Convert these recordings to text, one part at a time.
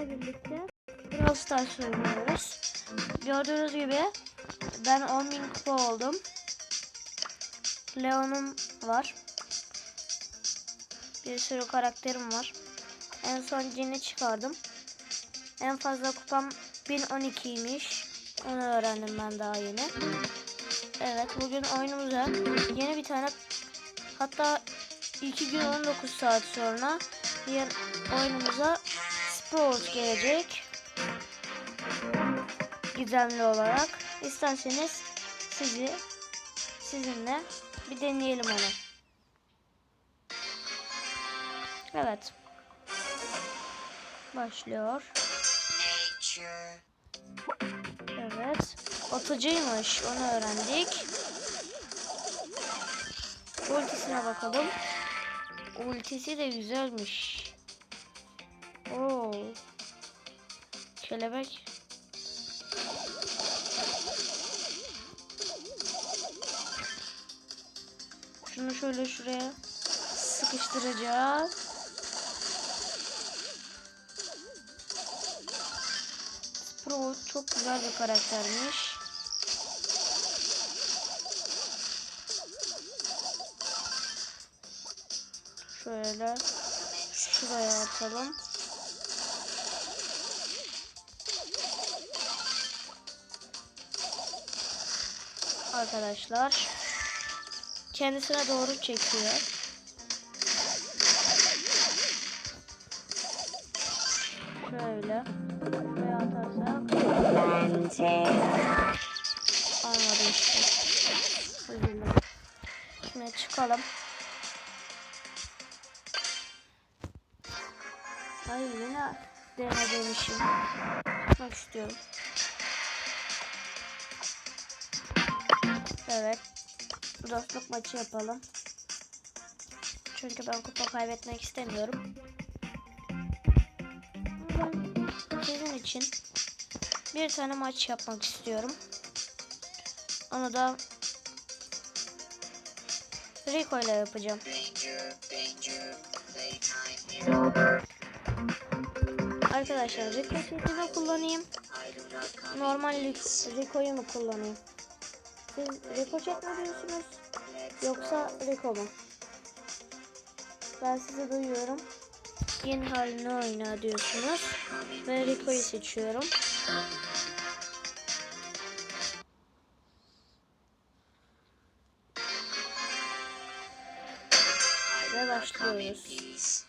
sizinle birlikte Brawl Stars oynuyoruz. Gördüğünüz gibi ben 10.000 kupa oldum. Leon'um var. Bir sürü karakterim var. En son Jin'i çıkardım. En fazla kupam 1012'ymiş. Onu öğrendim ben daha yeni. Evet bugün oyunumuza yeni bir tane hatta 2 gün 19 saat sonra diğer oyunumuza Sprout gelecek. Gizemli olarak. İsterseniz sizi sizinle bir deneyelim onu. Evet. Başlıyor. Evet. Atıcıymış. Onu öğrendik. Ultisine bakalım. Ultisi de güzelmiş. Oo. Kelebek. Şunu şöyle şuraya sıkıştıracağız. Sprout çok güzel bir karaktermiş. Şöyle şuraya atalım. Arkadaşlar kendisine doğru çekiyor. Şöyle buraya atarsak olmadı işte. Üzüldüm. Şimdi çıkalım. Ay yine denediğim işim. Çıkmak istiyorum. Evet. Dostluk maçı yapalım. Çünkü ben kupa kaybetmek istemiyorum. Sizin için bir tane maç yapmak istiyorum. Onu da Rico ile yapacağım. Arkadaşlar Rico setimi kullanayım. Normal Ric- Rico'yu mu kullanayım? Siz Rico chat mi diyorsunuz? Yoksa Rico mu? Ben sizi duyuyorum. Yeni halini oyna diyorsunuz. Ve Rico'yu seçiyorum. Ve başlıyoruz.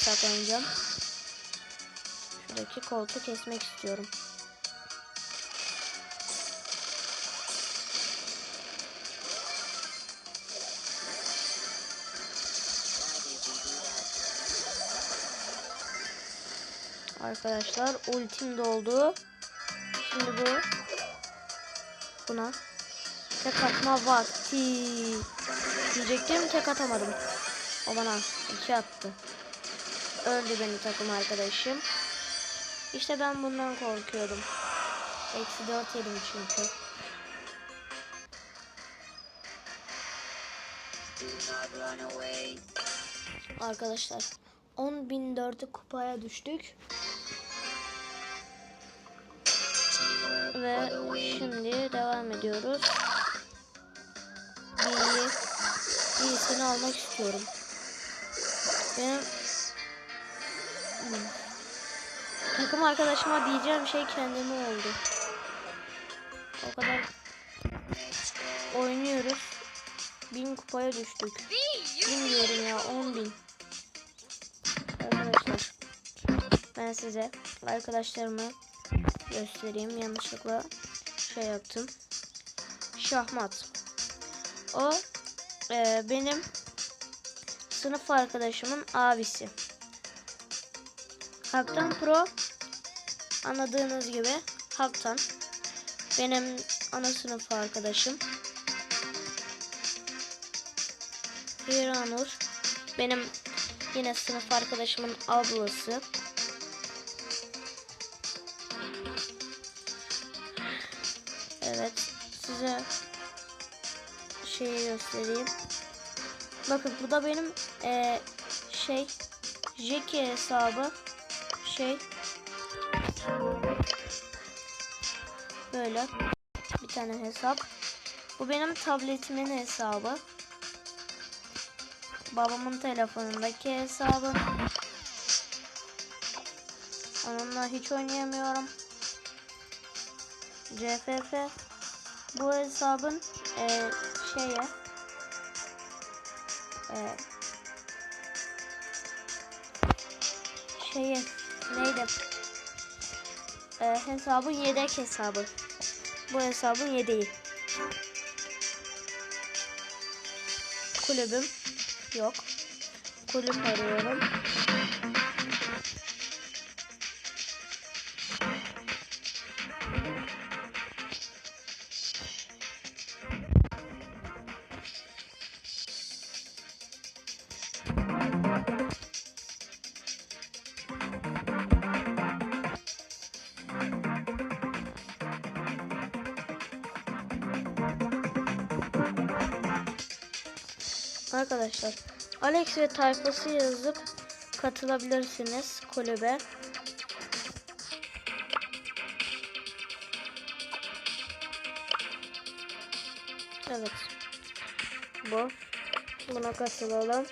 Saklanacağım. Şuradaki koltuğu kesmek istiyorum. Arkadaşlar ultim doldu. Şimdi bu buna tek atma vakti diyecektim tek atamadım. O bana iki attı. Öldü benim takım arkadaşım. İşte ben bundan korkuyordum. Eksi dört yedim çünkü. Arkadaşlar 10.004'ü kupaya düştük. Ve şimdi devam ediyoruz. Bilgi, bilgisini almak istiyorum. Benim takım arkadaşıma diyeceğim şey kendime oldu. O kadar oynuyoruz. Bin kupaya düştük. Bin diyorum ya on bin. Arkadaşlar ben size arkadaşlarımı göstereyim. Yanlışlıkla şey yaptım. Şahmat. O e, benim sınıf arkadaşımın abisi. Haktan Pro anladığınız gibi Haktan benim ana sınıf arkadaşım. Hiranur. Benim yine sınıf arkadaşımın ablası. Evet. Size şeyi göstereyim. Bakın bu da benim eee, şey Jackie hesabı şey böyle bir tane hesap. Bu benim tabletimin hesabı. Babamın telefonundaki hesabı. Onunla hiç oynayamıyorum. CFF bu hesabın eee şeye eee şeye neydi? Eee hesabın yedek hesabı. Bu hesabın yedeği. Kulübüm yok. Kulüp arıyorum. Arkadaşlar Alex ve tayfası yazıp katılabilirsiniz kulübe. Evet. Bu. Buna katılalım.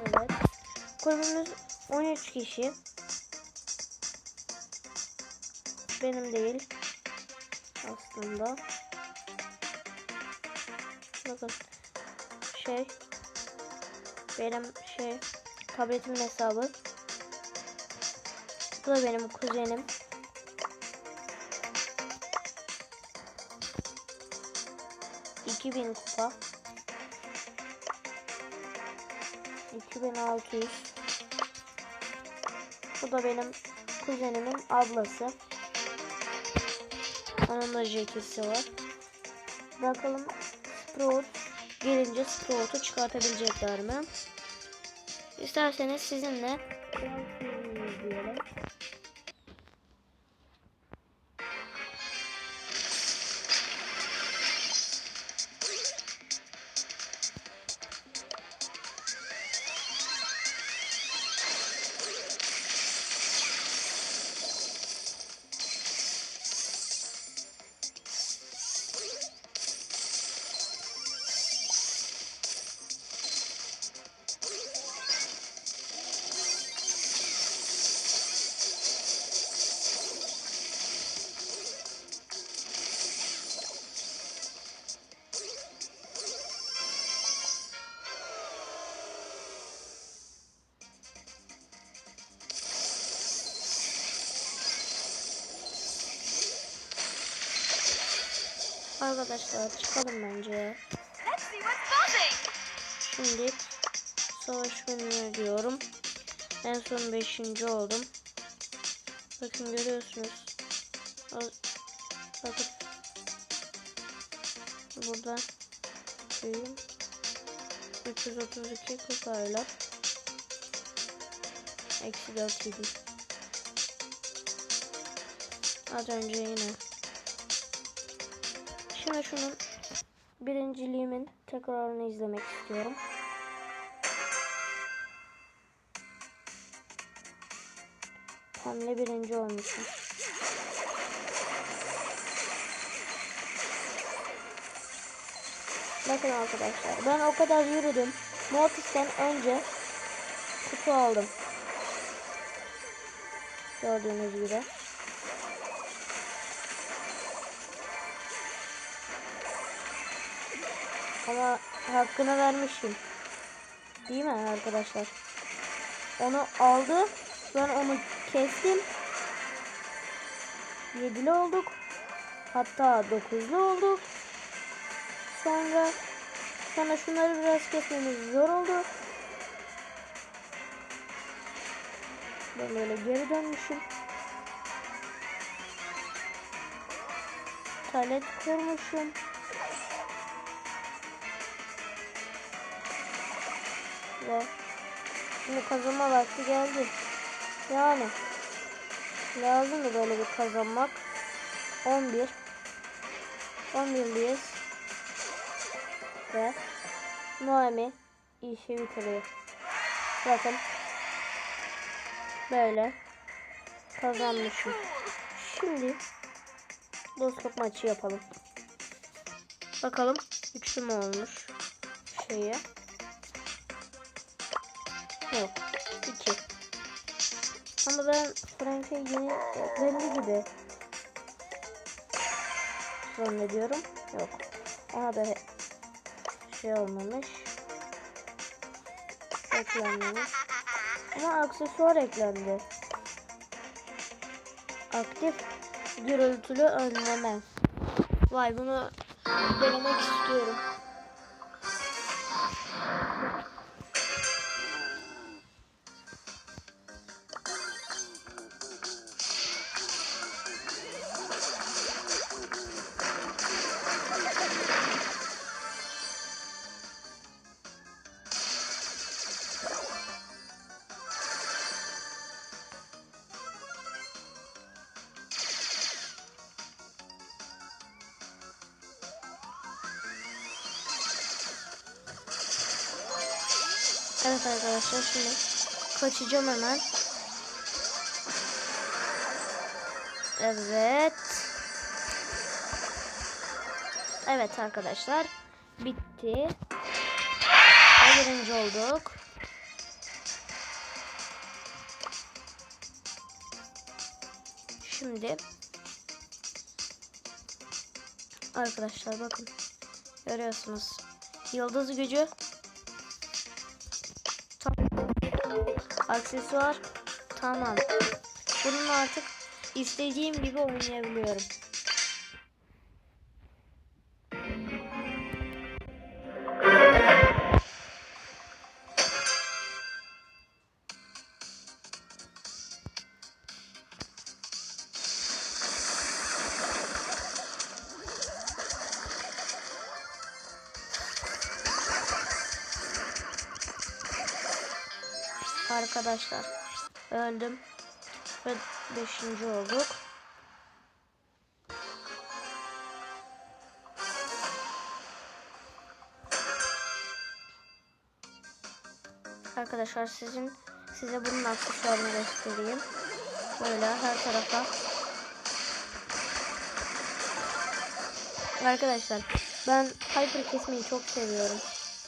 Evet. Kulübümüz 13 kişi. Benim değil. Aslında. Bakın. Şey. Benim şey. Tabletimin hesabı. Bu da benim kuzenim. İki bin kupa. 2600 Bu da benim kuzenimin ablası. Onun da jekisi var. Bakalım Sprout gelince Sprout'u çıkartabilecekler mi? İsterseniz sizinle. Arkadaşlar çıkalım bence. Şimdi savaş menüye diyorum. En son 5. oldum. Bakın görüyorsunuz. Bakın. Burada şeyim 332 kupayla eksi 4 idi. Az önce yine. Şimdi şunun birinciliğimin tekrarını izlemek istiyorum. Pemle birinci olmuşum. Bakın arkadaşlar ben o kadar yürüdüm. Mortis'ten önce kutu aldım. Gördüğünüz gibi. Ama hakkını vermişim. Değil mi arkadaşlar? Onu aldı. Ben onu kestim. Yedili olduk. Hatta dokuzlu olduk. Sonra Sonra şunları biraz kesmemiz zor oldu. Ben böyle geri dönmüşüm. Talet kurmuşum. Ve şimdi kazanma vakti geldi. Yani lazım da böyle bir kazanmak. 11 11'liyiz. Ve Noemi işi bitiriyor. Bakın. Böyle kazanmışım. Şimdi dostluk maçı yapalım. Bakalım üçlü mü olmuş şeyi. Yok. iki. Ama ben Frank'e yeni eklendi gibi zannediyorum. Yok. Ona da şey olmamış. Eklenmemiş. Ama aksesuar eklendi. Aktif gürültülü önleme. Vay bunu denemek istiyorum. Evet arkadaşlar şimdi kaçacağım hemen. Evet. Evet arkadaşlar. Bitti. Birinci olduk. Şimdi arkadaşlar bakın görüyorsunuz yıldız gücü Aksesuar tamam. Bunun artık istediğim gibi oynayabiliyorum. Arkadaşlar öldüm ve 5. olduk. Arkadaşlar sizin size bunun aksesuarını göstereyim. Böyle her tarafa. Arkadaşlar ben Hyper kesmeyi çok seviyorum.